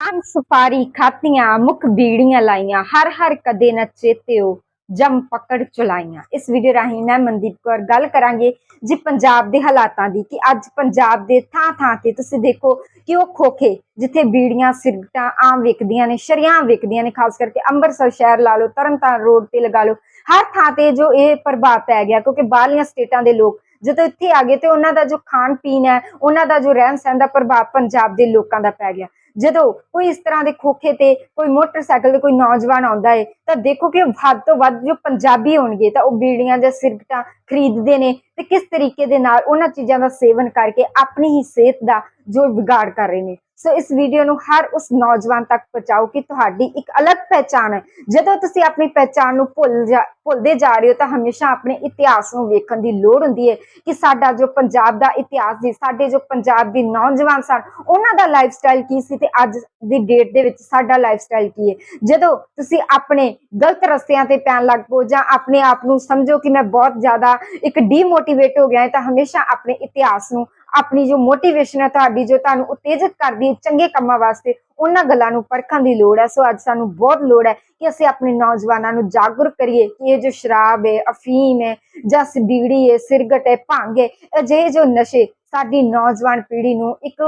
ਅੰਨ ਸਫਾਰੀ ਖਾਤੀਆਂ ਮੁਖ ਬੀੜੀਆਂ ਲਾਈਆਂ, ਹਰ ਹਰ ਕਦੇ ਨਾ ਚੇਤਿਓ, ਜਮ ਪਕੜ ਚੁਲਾਈਆਂ। ਇਸ ਵੀਡੀਓ ਰਾਹੀਂ ਮੈਂ ਮਨਦੀਪ ਕੌਰ ਗੱਲ ਕਰਾਂਗੇ ਜੀ ਪੰਜਾਬ ਦੇ ਹਾਲਾਤਾਂ ਦੀ, ਕਿ ਅੱਜ ਪੰਜਾਬ ਦੇ ਥਾਂ ਥਾਂ ਤੇ ਤੁਸੀਂ ਦੇਖੋ ਕਿ ਉਹ ਖੋਖੇ, ਜਿੱਥੇ ਬੀੜੀਆਂ, ਸਿਗਰਟਾਂ ਆਮ ਵਿਕਦੀਆਂ ਨੇ ਸ਼ਰੀਆਂ ਵਿਕਦੀਆਂ ਨੇ, ਖਾਸ ਕਰਕੇ ਅੰਮ੍ਰਿਤਸਰ ਸ਼ਹਿਰ ਲਾ ਲਓ, ਤਰਨਤਾਰਨ ਰੋਡ ਤੇ ਲਗਾ ਲਓ। ਹਰ ਥਾਂ ਤੇ ਜੋ ਇਹ ਪ੍ਰਭਾਵ ਪੈ ਗਿਆ, ਕਿਉਂਕਿ ਬਾਹਰਲੀਆਂ ਸਟੇਟਾਂ ਦੇ ਲੋਕ ਜਦੋਂ ਇੱਥੇ ਆ ਗਏ ਤੇ ਉਹਨਾਂ ਦਾ ਜੋ ਖਾਣ ਪੀਣ ਹੈ, ਉਹਨਾਂ ਦਾ ਜੋ ਰਹਿਣ ਸਹਿਣ ਦਾ ਪ੍ਰਭਾਵ ਪੰਜਾਬ ਦੇ ਲੋਕਾਂ ਦਾ ਪੈ ਗਿਆ। ਜਦੋਂ ਕੋਈ ਇਸ ਤਰ੍ਹਾਂ ਦੇ ਖੋਖੇ ਤੇ ਕੋਈ ਮੋਟਰਸਾਈਕਲ ਤੇ ਕੋਈ ਨੌਜਵਾਨ ਆਉਂਦਾ ਏ, ਤਾਂ ਦੇਖੋ ਕਿ ਵੱਧ ਤੋਂ ਵੱਧ ਜੋ ਪੰਜਾਬੀ ਹੋਣਗੇ, ਤਾਂ ਉਹ ਬੀੜੀਆਂ ਜਾਂ ਸਿਗਰਟਾਂ ਖਰੀਦਦੇ ਨੇ ਤੇ ਕਿਸ ਤਰੀਕੇ ਦੇ ਨਾਲ ਉਹਨਾਂ ਚੀਜ਼ਾਂ ਦਾ ਸੇਵਨ ਕਰਕੇ ਆਪਣੀ ਹੀ ਸਿਹਤ ਦਾ ਜੋ ਵਿਗਾੜ ਕਰ ਰਹੇ ਨੇ। ਸੋ ਇਸ ਵੀਡੀਓ ਨੂੰ ਹਰ ਉਸ ਨੌਜਵਾਨ ਤੱਕ ਪਹੁੰਚਾਓ ਕਿ ਤੁਹਾਡੀ ਇੱਕ ਅਲੱਗ ਪਹਿਚਾਣ ਹੈ। ਜਦੋਂ ਤੁਸੀਂ ਆਪਣੀ ਪਹਿਚਾਣ ਨੂੰ ਭੁੱਲ ਜਾ, ਭੁੱਲਦੇ ਜਾ ਰਹੇ ਹੋ ਤਾਂ ਹਮੇਸ਼ਾ ਆਪਣੇ ਇਤਿਹਾਸ ਨੂੰ ਵੇਖਣ ਦੀ ਲੋੜ ਹੁੰਦੀ ਹੈ ਕਿ ਸਾਡਾ ਜੋ ਪੰਜਾਬ ਦਾ ਇਤਿਹਾਸ ਸੀ, ਸਾਡੇ ਜੋ ਪੰਜਾਬ ਦੇ ਨੌਜਵਾਨ ਸਨ, ਉਹਨਾਂ ਦਾ ਲਾਈਫ ਸਟਾਈਲ ਕੀ ਸੀ ਤੇ ਅੱਜ ਦੀ ਡੇਟ ਦੇ ਵਿੱਚ ਸਾਡਾ ਲਾਈਫ ਸਟਾਈਲ ਕੀ ਹੈ। ਜਦੋਂ ਤੁਸੀਂ ਆਪਣੇ ਗਲਤ ਰਸਤਿਆਂ ਤੇ ਪੈਣ ਲੱਗ ਪੋ ਜਾਂ ਆਪਣੇ ਆਪ ਨੂੰ ਸਮਝੋ ਕਿ ਮੈਂ ਬਹੁਤ ਜ਼ਿਆਦਾ ਇੱਕ ਡੀਮੋਟੀਵੇਟ ਹੋ ਗਿਆ ਤਾਂ ਹਮੇਸ਼ਾ ਆਪਣੇ ਇਤਿਹਾਸ ਨੂੰ ਆਪਣੀ ਜੋ ਮੋਟੀਵੇਸ਼ਨ ਹੈ ਤੁਹਾਡੀ, ਜੋ ਤੁਹਾਨੂੰ ਉਤੇਜਿਤ ਕਰਦੀ ਹੈ ਚੰਗੇ ਕੰਮਾਂ ਵਾਸਤੇ, ਉਹਨਾਂ ਗੱਲਾਂ ਨੂੰ ਪਰਖਣ ਦੀ ਲੋੜ ਹੈ। ਸੋ ਅੱਜ ਸਾਨੂੰ ਬਹੁਤ ਲੋੜ ਹੈ ਕਿ ਅਸੀਂ ਆਪਣੇ ਨੌਜਵਾਨਾਂ ਨੂੰ ਜਾਗਰੂਕ ਕਰੀਏ ਕਿ ਇਹ ਜੋ ਸ਼ਰਾਬ ਹੈ, ਅਫੀਮ ਹੈ, ਜਾਂ ਬੀੜੀ ਹੈ, ਸਿਰਗਟ ਹੈ, ਭੰਗ ਹੈ, ਅਜਿਹੇ ਜੋ ਨਸ਼ੇ ਸਾਡੀ ਨੌਜਵਾਨ ਪੀੜ੍ਹੀ ਨੂੰ ਇੱਕ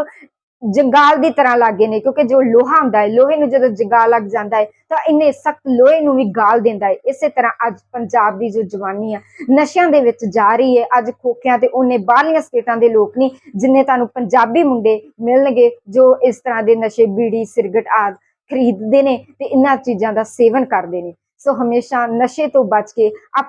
ਜੰਗਾਲ ਦੀ ਤਰ੍ਹਾਂ ਲੱਗੇ ਨੇ, ਕਿਉਂਕਿ ਜੋ ਲੋਹਾ ਹੁੰਦਾ ਹੈ, ਲੋਹੇ ਨੂੰ ਜਦੋਂ ਜੰਗਾਲ ਲੱਗ ਜਾਂਦਾ ਹੈ, ਤਾਂ ਇੰਨੇ ਸਖਤ ਲੋਹੇ ਨੂੰ ਵੀ ਗਾਲ ਦਿੰਦਾ ਹੈ। ਇਸੇ ਤਰ੍ਹਾਂ ਅੱਜ ਪੰਜਾਬ ਦੀ ਜੋ ਜਵਾਨੀ ਆ, ਨਸ਼ਿਆਂ ਦੇ ਵਿੱਚ ਜਾ ਰਹੀ ਹੈ। ਅੱਜ ਖੋਖਿਆਂ ਤੇ ਉਹਨੇ ਬਾਹਰਲੀਆਂ ਸਟੇਟਾਂ ਦੇ ਲੋਕ ਨਹੀਂ ਜਿੰਨੇ ਤੁਹਾਨੂੰ ਪੰਜਾਬੀ ਮੁੰਡੇ ਮਿਲਣਗੇ, ਜੋ ਇਸ ਤਰ੍ਹਾਂ ਦੇ ਨਸ਼ੇ, ਬੀੜੀ, ਸਿਰਗਟ ਆਦ ਖਰੀਦਦੇ ਨੇ ਤੇ ਇਹਨਾਂ ਚੀਜ਼ਾਂ ਦਾ ਸੇਵਨ ਕਰਦੇ ਨੇ। ਸੋ ਹਮੇਸ਼ਾ ਨਸ਼ੇ ਤੋਂ ਬਚ ਕੇ ਆਪ-